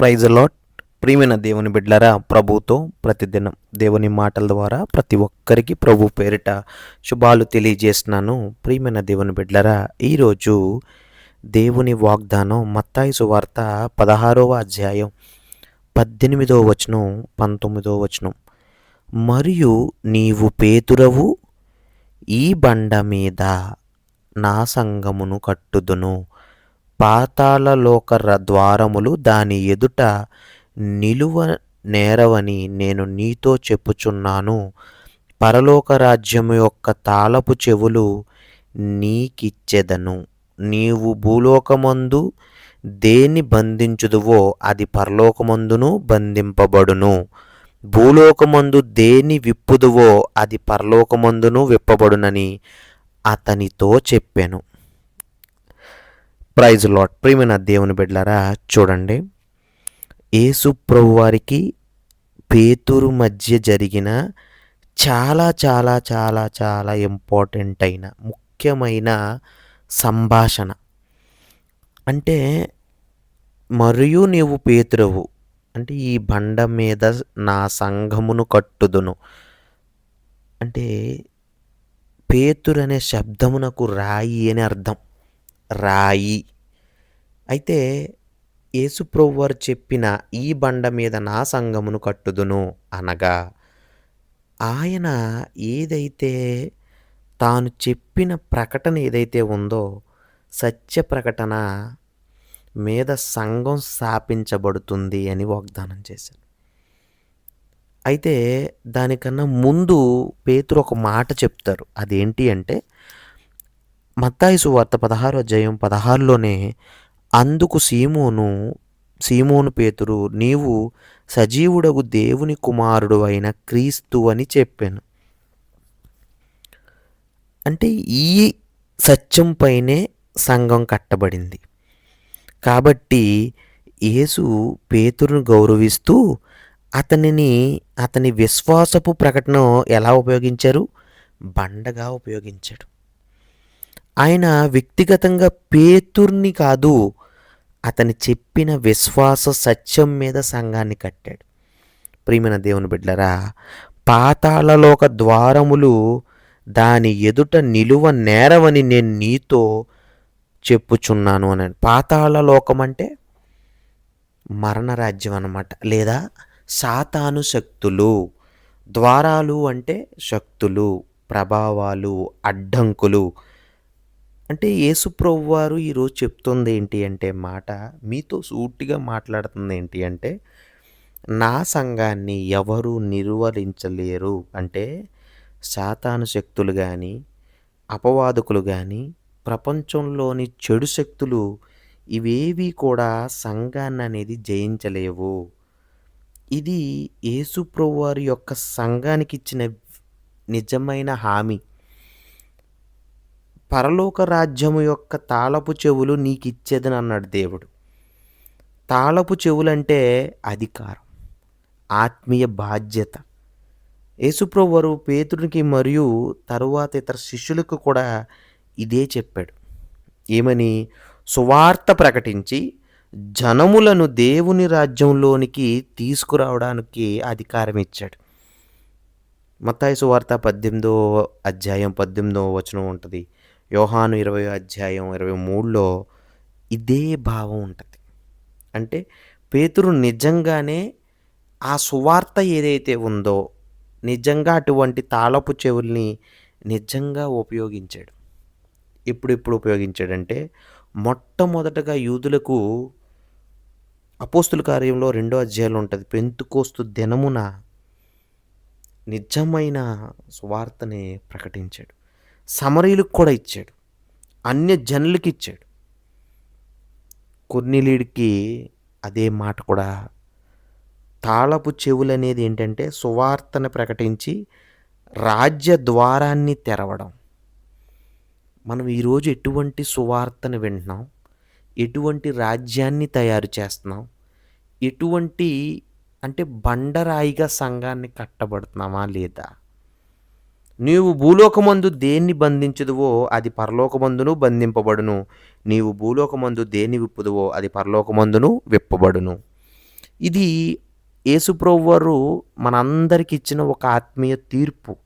Praise lot ప్రియమైన దేవుని బిడ్డలారా ప్రభుతో ప్రతిదినం దేవుని మాటల ద్వారా ప్రతి ఒక్కరికి ప్రభు పేరిట శుభాలు తెలియజేస్తున్నాను. ప్రియమైన దేవుని బిడ్డలారా ఈరోజు దేవుని వాగ్దానం మత్తాయి సువార్త పదహారవ అధ్యాయం పద్దెనిమిదవ వచనం పంతొమ్మిదవ వచనం. మరియు నీవు పేతురవు ఈ బండ మీద నా సంగమును కట్టుదును. పాతాళలోక ద్వారములు దాని ఎదుట నిలువ నేరవని నేను నీతో చెప్పుచున్నాను. పరలోక రాజ్యము యొక్క తాళపు చెవులు నీకిచ్చెదను. నీవు భూలోకమందు దేన్ని బంధించుదువో అది పరలోకమందును బంధింపబడును. భూలోకమందు దేని విప్పుదువో అది పరలోకమందును విప్పబడునని అతనితో చెప్పాను. ప్రైజ్ లాట్ ప్రియమైన దేవుని బిడ్డలారా చూడండి. యేసు ప్రభు వారికి పేతురు మధ్య జరిగిన చాలా చాలా చాలా చాలా ఇంపార్టెంట్ అయిన ముఖ్యమైన సంభాషణ. అంటే మరియు నీవు పేతురవు. అంటే ఈ బండ మీద నా సంఘమును కట్టుదును. అంటే పేతురు అనే శబ్దమునకు రాయి అని అర్థం. రాయి. అయితే యేసుప్రభు వారు చెప్పిన ఈ బండ మీద నా సంఘమును కట్టుదును అనగా ఆయన ఏదైతే తాను చెప్పిన ప్రకటన ఏదైతే ఉందో సత్య ప్రకటన మీద సంఘం స్థాపించబడుతుంది అని వాగ్దానం చేశారు. అయితే దానికన్నా ముందు పేతురు ఒక మాట చెప్తారు. అదేంటి అంటే మత్తాయి సువార్త పదహారు అధ్యాయం పదహారులోనే అందుకు సీమోను సీమోను పేతురు నీవు సజీవుడగు దేవుని కుమారుడు అయిన క్రీస్తు అని చెప్పాను. అంటే ఈ సత్యం పైనే సంఘం కట్టబడింది. కాబట్టి యేసు పేతురును గౌరవిస్తూ అతనిని అతని విశ్వాసపు ప్రకటన ఎలా ఉపయోగించారు? బండగా ఉపయోగించాడు. ఆయన వ్యక్తిగతంగా పేతుర్ని కాదు అతని చెప్పిన విశ్వాస సత్యం మీద సంఘాన్ని కట్టాడు. ప్రియమైన దేవుని బిడ్డరా పాతాళలోక ద్వారములు దాని ఎదుట నిలువ నేరవని నేను నీతో చెప్పుచున్నాను అని పాతాళ లోకం అంటే మరణ రాజ్యం అన్నమాట. లేదా సాతాను శక్తులు. ద్వారాలు అంటే శక్తులు ప్రభావాలు అడ్డంకులు. అంటే యేసుప్రభు వారు ఈరోజు చెప్తుంది ఏంటి అంటే మాట మీతో సూటిగా మాట్లాడుతుంది ఏంటి అంటే నా సంఘాన్ని ఎవరు నిర్వహించలేరు. అంటే శాతాను శక్తులు కానీ అపవాదకులు కానీ ప్రపంచంలోని చెడు శక్తులు ఇవేవి కూడా సంఘాన్ని అనేది జయించలేవు. ఇది యేసుప్రభు వారి యొక్క సంఘానికి ఇచ్చిన నిజమైన హామీ. పరలోక రాజ్యము యొక్క తాళపు చెవులు నీకు ఇచ్చేదని అన్నాడు దేవుడు. తాళపు చెవులంటే అధికారం ఆత్మీయ బాధ్యత. యేసుప్రభు వారు పేతుడికి మరియు తరువాత ఇతర శిష్యులకు కూడా ఇదే చెప్పాడు. ఏమని? సువార్త ప్రకటించి జనములను దేవుని రాజ్యంలోనికి తీసుకురావడానికి అధికారం ఇచ్చాడు. మత్తాయి సువార్త పద్దెనిమిదో అధ్యాయం పద్దెనిమిదో వచనం ఉంటుంది. యోహాను ఇరవై అధ్యాయం ఇరవై మూడులో ఇదే భావం ఉంటుంది. అంటే పేతురు నిజంగానే ఆ సువార్త ఏదైతే ఉందో నిజంగా అటువంటి తాళపు చెవుల్ని నిజంగా ఉపయోగించాడు. ఇప్పుడు ఇప్పుడు ఉపయోగించాడంటే మొట్టమొదటగా యూదులకు అపోస్తుల కార్యంలో రెండో అధ్యాయంలో ఉంటుంది. పెంతుకోస్తు దినమున నిజమైన సువార్తని ప్రకటించాడు. సమరీలకు కూడా ఇచ్చాడు. అన్య జనులకి ఇచ్చాడు. కొన్నిలీడికి అదే మాట కూడా తాళపు చెవులు అనేది ఏంటంటే సువార్తను ప్రకటించి రాజ్య ద్వారాన్ని తెరవడం. మనం ఈరోజు ఎటువంటి సువార్తను వింటున్నాం? ఎటువంటి రాజ్యాన్ని తయారు చేస్తున్నాం? ఎటువంటి అంటే బండరాయిగా సంఘాన్ని కట్టబడుతున్నామా లేదా? నీవు భూలోకమందు దేన్ని బంధించదువో అది పరలోకమందును బంధింపబడును. నీవు భూలోకమందు దేన్ని విప్పుదువో అది పరలోకమందును విప్పబడును. ఇది యేసుప్రభు వారు మనందరికి ఇచ్చిన ఒక ఆత్మీయ తీర్పు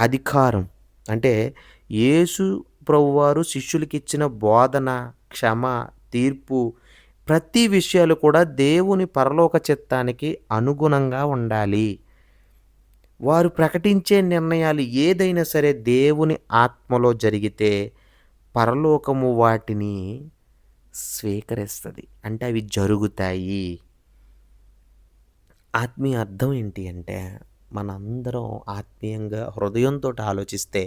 అధికారం. అంటే యేసు ప్రభువారు శిష్యులకి ఇచ్చిన బోధన క్షమ తీర్పు ప్రతి విషయాలు కూడా దేవుని పరలోక చిత్తానికి అనుగుణంగా ఉండాలి. వారు ప్రకటించే నిర్ణయాలు ఏదైనా సరే దేవుని ఆత్మలో జరిగితే పరలోకము వాటిని స్వీకరిస్తుంది. అంటే అవి జరుగుతాయి. ఆత్మీయ అర్థం ఏంటి అంటే మనందరం ఆత్మీయంగా హృదయంతో ఆలోచిస్తే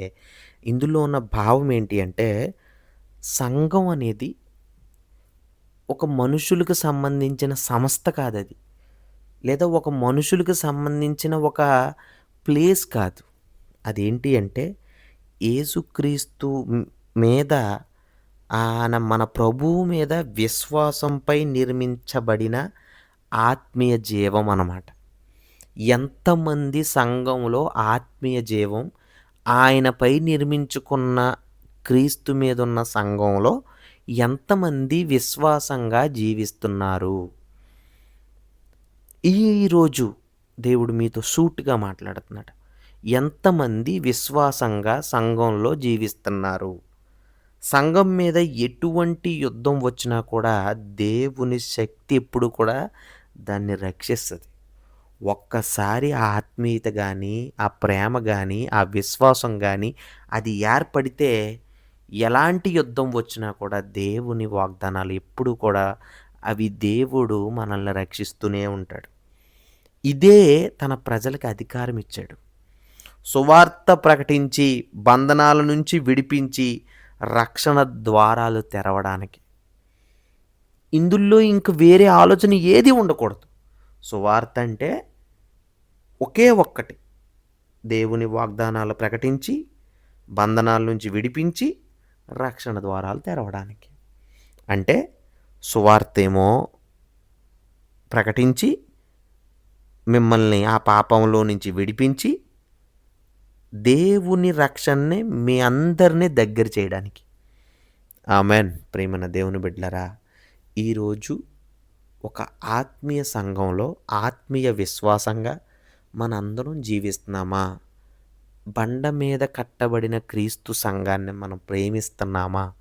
ఇందులో ఉన్న భావం ఏంటి అంటే సంఘం అనేది ఒక మనుషులకు సంబంధించిన సంస్థ కాదది. లేదా ఒక మనుషులకు సంబంధించిన ఒక ప్లేస్ కాదు. అదేంటి అంటే ఏసుక్రీస్తు మీద ఆయన మన ప్రభువు మీద విశ్వాసంపై నిర్మించబడిన ఆత్మీయ జీవం అన్నమాట. ఎంతమంది సంఘంలో ఆత్మీయ జీవం ఆయనపై నిర్మించుకున్న క్రీస్తు మీద ఉన్న సంఘంలో ఎంతమంది విశ్వాసంగా జీవిస్తున్నారు? ఈరోజు దేవుడు మీతో సూటుగా మాట్లాడుతున్నాడు. ఎంతమంది విశ్వాసంగా సంఘంలో జీవిస్తున్నారు? సంఘం మీద ఎటువంటి యుద్ధం వచ్చినా కూడా దేవుని శక్తి ఎప్పుడు కూడా దాన్ని రక్షిస్తుంది. ఒక్కసారి ఆ ఆత్మీయత కానీ ఆ ప్రేమ కానీ ఆ విశ్వాసం కానీ అది ఏర్పడితే ఎలాంటి యుద్ధం వచ్చినా కూడా దేవుని వాగ్దానాలు ఎప్పుడు కూడా అవి దేవుడు మనల్ని రక్షిస్తూనే ఉంటాడు. ఇదే తన ప్రజలకు అధికారం ఇచ్చాడు. సువార్త ప్రకటించి బంధనాల నుంచి విడిపించి రక్షణ ద్వారాలు తెరవడానికి. ఇందులో ఇంక వేరే ఆలోచన ఏది ఉండకూడదు. సువార్త అంటే ఒకే ఒక్కటి. దేవుని వాగ్దానాలు ప్రకటించి బంధనాల నుంచి విడిపించి రక్షణ ద్వారాలు తెరవడానికి. అంటే సువార్తేమో ప్రకటించి మిమ్మల్ని ఆ పాపంలో నుంచి విడిపించి దేవుని రక్షణని మీ అందరినీ దగ్గర చేయడానికి. ఆమెన్. ప్రేమన దేవుని బిడ్డలరా ఈరోజు ఒక ఆత్మీయ సంఘంలో ఆత్మీయ విశ్వాసంగా మనందరం జీవిస్తున్నామా? బండ మీద కట్టబడిన క్రీస్తు సంఘాన్ని మనం ప్రేమిస్తున్నామా?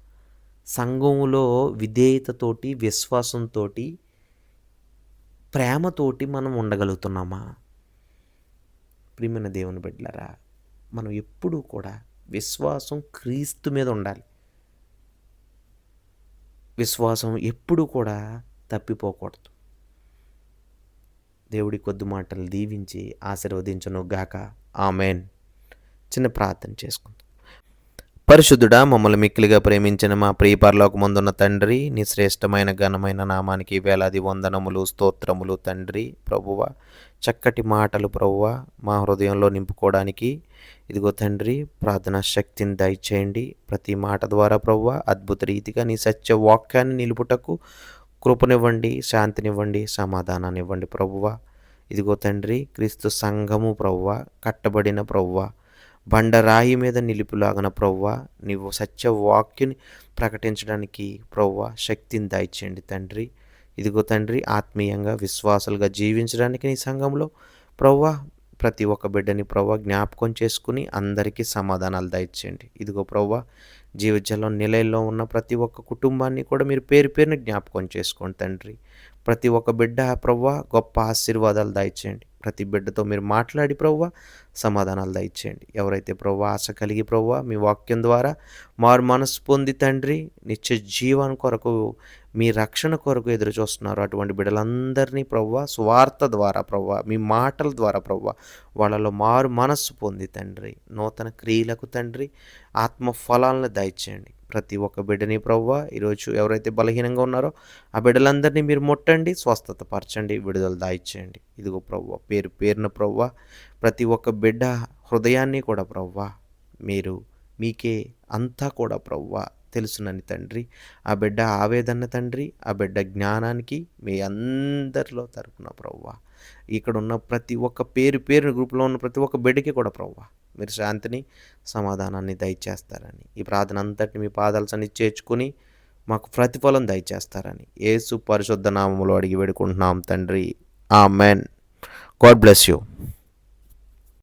సంఘంలో విధేయతతోటి విశ్వాసంతో ప్రేమతోటి మనం ఉండగలుగుతున్నామా? ప్రియమైన దేవుని బిడ్డలరా మనం ఎప్పుడూ కూడా విశ్వాసం క్రీస్తు మీద ఉండాలి. విశ్వాసం ఎప్పుడూ కూడా తప్పిపోకూడదు. దేవుడి కొద్ది మాటలు దీవించి ఆశీర్వదించను గాక ఆమెన్. చిన్న ప్రార్థన చేసుకుందాం. పరిశుద్ధుడా మమ్మల్ని మిక్కిలిగా ప్రేమించిన మా ప్రియపరలోక ముందున్న తండ్రి నీ శ్రేష్టమైన ఘనమైన నామానికి వేలాది వందనములు స్తోత్రములు తండ్రి ప్రభువ. చక్కటి మాటలు ప్రభువ మా హృదయంలో నింపుకోవడానికి. ఇదిగో తండ్రి ప్రార్థనా శక్తిని దయచేయండి. ప్రతి మాట ద్వారా ప్రభువ అద్భుత రీతిగా నీ సత్య వాక్యాన్ని నిలుపుటకు కృపనివ్వండి శాంతినివ్వండి సమాధానాన్ని ఇవ్వండి ప్రభువ. ఇదిగో తండ్రి క్రీస్తు సంఘము ప్రవ్వ కట్టబడిన ప్రవ్వ బండరాయి మీద నిలుపులాగన ప్రవ్వ నీవు సత్య వాక్యుని ప్రకటించడానికి ప్రవ్వ శక్తిని దయచేయండి తండ్రి. ఇదిగో తండ్రి ఆత్మీయంగా విశ్వాసాలుగా జీవించడానికి నీ సంఘంలో ప్రవ్వ ప్రతి ఒక్క బిడ్డని ప్రవ్వ జ్ఞాపకం చేసుకుని అందరికీ సమాధానాలు దయచేయండి ఇదిగో ప్రవ్వ జీవజలం నిలయంలో ఉన్న ప్రతి ఒక్క కుటుంబాన్ని కూడా మీరు పేరు పేరుని జ్ఞాపకం చేసుకోండి తండ్రి. ప్రతి ఒక్క బిడ్డ ప్రవ్వ గొప్ప ఆశీర్వాదాలు దయచేయండి ప్రతి బిడ్డతో మీరు మాట్లాడి ప్రవ్వ సమాధానాలు దయచేయండి. ఎవరైతే ప్రవ్వ ఆశ కలిగి ప్రవ్వ మీ వాక్యం ద్వారా మారు మనసు పొంది తండ్రి నిత్య జీవన కొరకు మీ రక్షణ కొరకు ఎదురు చూస్తున్నారు. అటువంటి బిడ్డలందరినీ ప్రవ్వ స్వార్థ ద్వారా ప్రవ్వ మీ మాటల ద్వారా ప్రవ్వ వాళ్ళలో మారు మనస్సు పొంది తండ్రి. నూతన క్రియలకు తండ్రి ఆత్మ ఫలాలను దయచేయండి. ప్రతి ఒక్క బిడ్డని ప్రవ్వ ఈరోజు ఎవరైతే బలహీనంగా ఉన్నారో ఆ బిడ్డలందరినీ మీరు ముట్టండి స్వస్థత పరచండి విడుదల దాయిచ్చేయండి. ఇదిగో ప్రవ్వ పేరు పేరున ప్రవ్వ ప్రతి ఒక్క బిడ్డ హృదయాన్ని కూడా ప్రవ్వ మీరు మీకే అంతా కూడా ప్రవ్వ తెలుసునని తండ్రి. ఆ బిడ్డ ఆవేదన తండ్రి ఆ బిడ్డ జ్ఞానానికి మీ అందరిలో తరపున ప్రవ్వ. ఇక్కడ ఉన్న ప్రతి ఒక్క పేరు పేరు గ్రూప్లో ఉన్న ప్రతి ఒక్క బిడ్డకి కూడా ప్రవ్వ. మీరు శాంతిని సమాధానాన్ని దయచేస్తారని. ఈ ప్రార్థన అంతటిని మీ పాదాలు సన్ని చేర్చుకుని మాకు ప్రతిఫలం దయచేస్తారని. ఏసు పరిశుద్ధ నామంలో అడిగి వేడుకుంటున్నాం తండ్రి. ఆ మెన్ గాడ్ బ్లెస్ యూ.